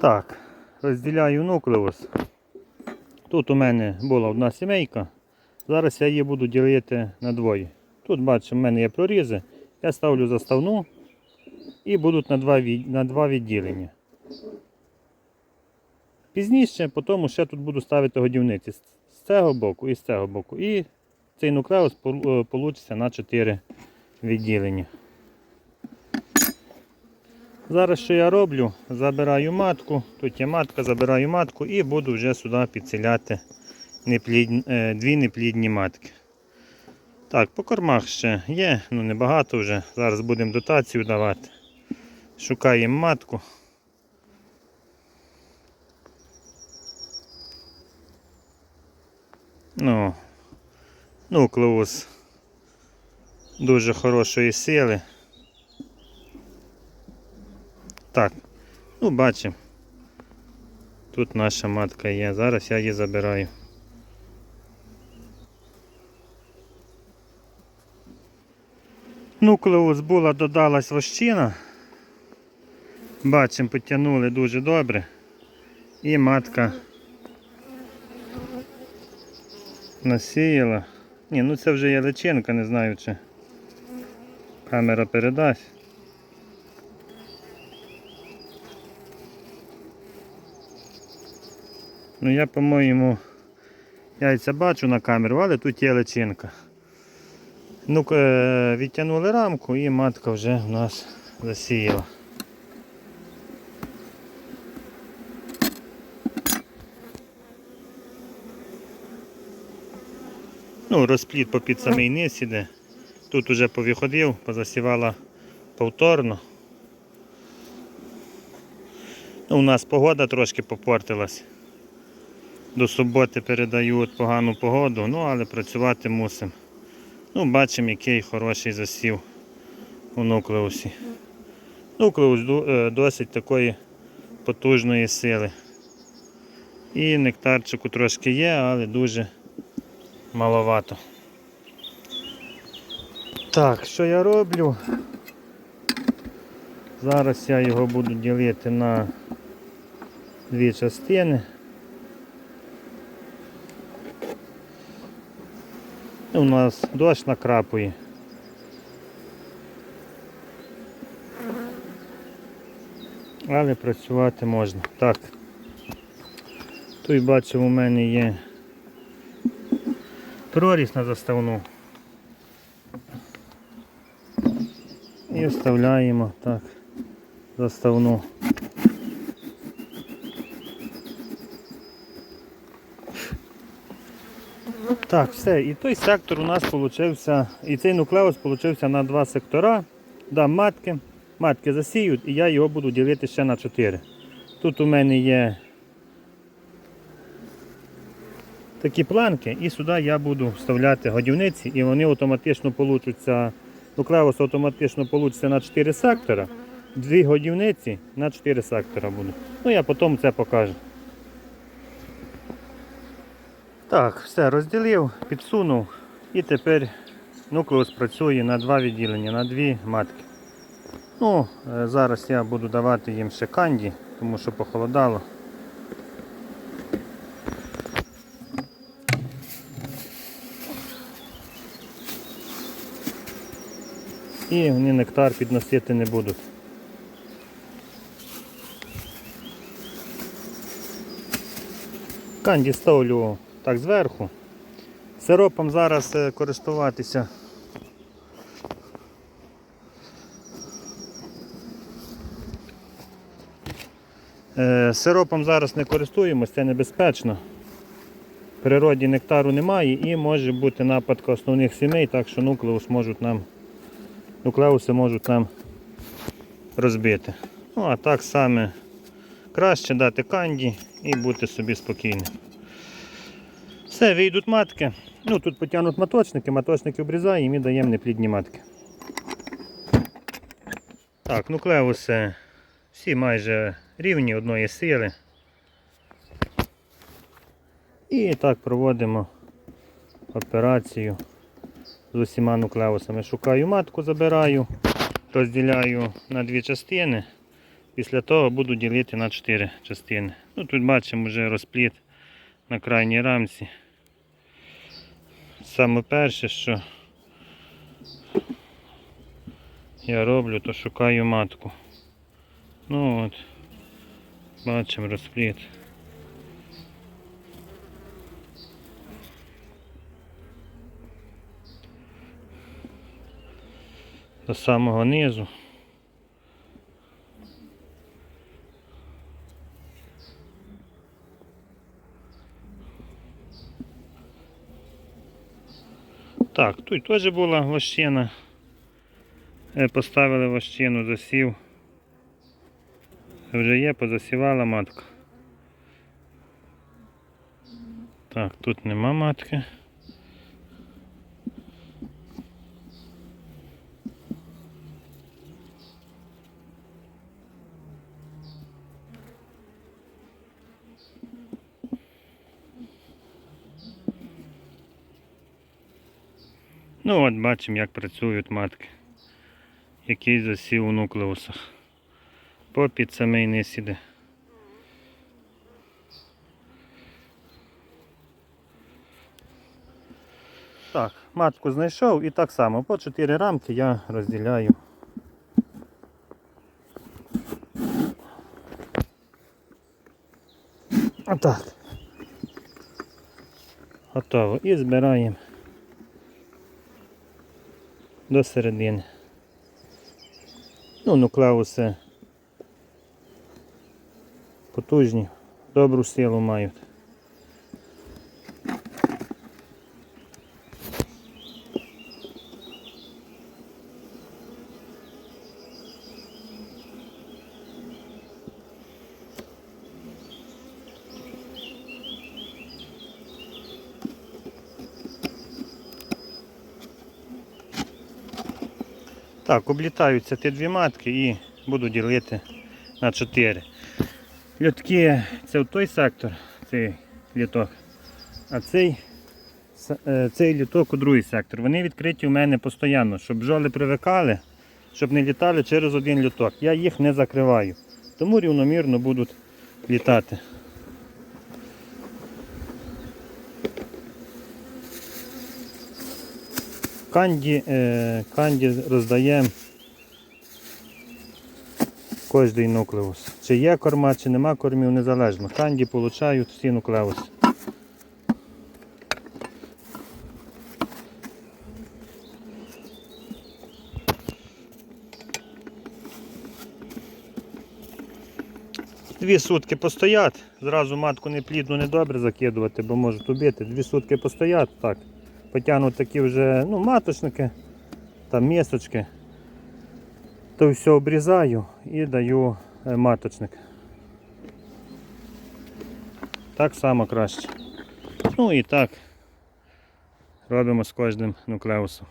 Так, розділяю нуклеус. Тут у мене була одна сімейка. Зараз я її буду ділити на двоє. Тут бачимо, в мене є прорізи. Я ставлю заставну і будуть на два, на два відділення. Пізніше, потім ще тут буду ставити годівниці з цього боку і з цього боку. І цей нуклеус вийде на 4 відділення. Зараз що я роблю? Забираю матку, тут є матка, забираю матку і буду вже сюди підселяти неплідні, е, дві неплідні матки. Так, по кормах ще є, ну небагато вже. Зараз будемо дотацію давати. Шукаємо матку. Ну, нуклеус дуже хорошої сили. Так, ну бачимо. Тут наша матка є. Зараз я її забираю. Нуклеус була додалась вощина. Бачимо, потягнули дуже добре. І матка насіяла. Ні, ну це вже є личинка, не знаю чи камера передасть. Ну я, по-моєму, яйця бачу на камеру, але тут є личинка. Ну, е, відтягнули рамку і матка вже у нас засіяла. Ну, розпліт по під самий низ іде. Тут уже повиходив, позасівала повторно. Ну, у нас погода трошки попортилась. До суботи передають погану погоду, ну але працювати мусимо. Ну, бачимо, який хороший засів у нуклеусі. Нуклеус е, досить такої потужної сили. І нектарчику трошки є, але дуже маловато. Так, що я роблю? Зараз я його буду ділити на дві частини. У нас дощ накрапує. Але працювати можна. Так. Тут бачив у мене є проріз на заставну. І вставляємо так заставну. Так, все. І той сектор у нас получився, і цей нуклеус получився на два сектора. Дам матки. Матки засіють і я його буду ділити ще на 4. Тут у мене є такі планки, і сюди я буду вставляти годівниці, і вони автоматично получаться, нуклеус автоматично получиться на 4 сектора. Дві годівниці на 4 сектора будуть. Ну я потім це покажу. Так, все, розділив, підсунув і тепер нуклеус працює на два відділення, на дві матки. Ну, е, зараз я буду давати їм ще канді, тому що похолодало. І вони нектар підносити не будуть. Канді ставлю так зверху. Сиропом зараз е, користуватися. Е, Сиропом зараз не користуємось, це небезпечно. В природі нектару немає і може бути нападка основних сімей, так що нуклеус можуть нам, нуклеуси можуть нам розбити. Ну а так саме краще дати канді і бути собі спокійним. Все, вийдуть матки. Ну тут потягнуть маточники, маточники обрізаємо і ми даємо неплідні матки. Так, нуклеуси всі майже рівні одної сили. І так проводимо операцію з усіма нуклеусами. Шукаю матку, забираю, розділяю на дві частини. Після того буду ділити на 4 частини. Ну, тут бачимо вже розпліт на крайній рамці. Саме перше, що я роблю, то шукаю матку. Ну от, бачимо розпліт. До самого низу. Так, тут теж була вощина. Е, Поставили вощину, засів. Вже є, позасівала матка. Так, тут нема матки. Ну от бачимо, як працюють матки. Який засів у нуклеусах. Попід самий низ іде. Так, матку знайшов і так само по 4 рамки я розділяю. Отак. Готово. І збираємо до середини. Ну, нуклеуси потужні, добру силу мають. Так, облітаються ті дві матки і буду ділити на 4. Льотки це той сектор, цей літок, а цей, е, цей літок у другий сектор. Вони відкриті у мене постійно, щоб бджоли привикали, щоб не літали через один літок. Я їх не закриваю. Тому рівномірно будуть літати. Канді, е, канді роздаємо кожний нуклеус. Чи є корма, чи нема кормів, незалежно. Канді получають всі нуклеуси. Дві сутки постоять, зразу матку неплідну недобре закидувати, бо можуть убити. Дві сутки постоять, так. Потягнуть такі вже ну, маточники, там місочки. То все обрізаю і даю е, маточник. Так само краще. Ну і так робимо з кожним нуклеусом.